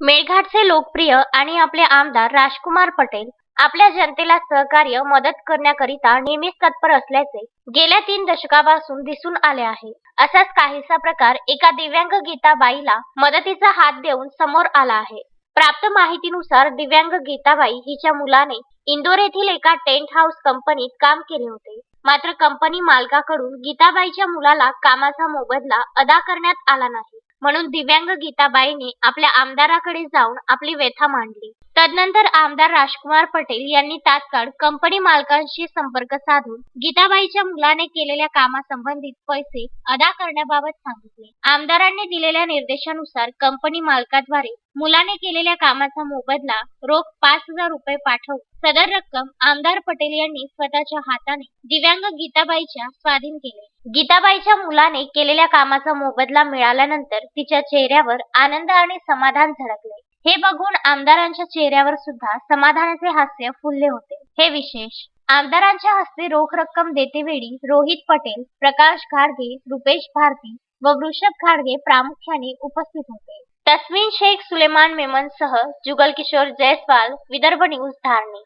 मेळघाटचे लोकप्रिय आणि आपले आमदार राजकुमार पटेल आपल्या जनतेला सहकार्य मदत करण्याकरिता नेहमीच तत्पर असल्याचे गेल्या तीन दशकापासून दिसून आले आहे. असाच काहीसा प्रकार एका दिव्यांग गीताबाईला मदतीचा हात देऊन समोर आला आहे. प्राप्त माहितीनुसार दिव्यांग गीताबाई हिच्या मुलाने इंदोर येथील एका टेंट हाऊस कंपनीत काम केले होते. मात्र कंपनी मालकाकडून गीताबाईच्या मुलाला कामाचा मोबदला अदा करण्यात आला नाही. म्हणून दिव्यांग गीताबाईंनी आपल्या आमदाराकडे जाऊन आपली व्यथा मांडली. तदनंतर आमदार राजकुमार पटेल यांनी तात्काळ कंपनी मालकांशी संपर्क साधून गीताबाईच्या मुलाने केलेल्या कामासंबंधित पैसे अदा करण्याबाबत सांगितले. आमदारांनी दिलेल्या निर्देशानुसार कंपनी मालकाद्वारे मुलाने केलेल्या कामाचा मोबदला रोख पाच हजार रुपये पाठवून सदर रक्कम आमदार पटेल यांनी स्वतःच्या हाताने दिव्यांग गीताबाईच्या स्वाधीन केले. गीताबाईच्या मुलाने केलेल्या कामाचा मोबदला मिळाल्यानंतर तिच्या चेहऱ्यावर आनंद आणि समाधान झळकले. हे बघून आमदारांच्या चेहऱ्यावर सुद्धा समाधानाचे हास्य फुलले होते. हे विशेष आमदारांच्या हस्ते रोख रक्कम देतेवेळी रोहित पटेल प्रकाश घाडगे रुपेश भारती व वृषभ घाडगे प्रामुख्याने उपस्थित होते. तस्मिन शेख सुलेमान मेमनसह जुगल किशोर जयस्वाल विदर्भ न्यूज धारणी.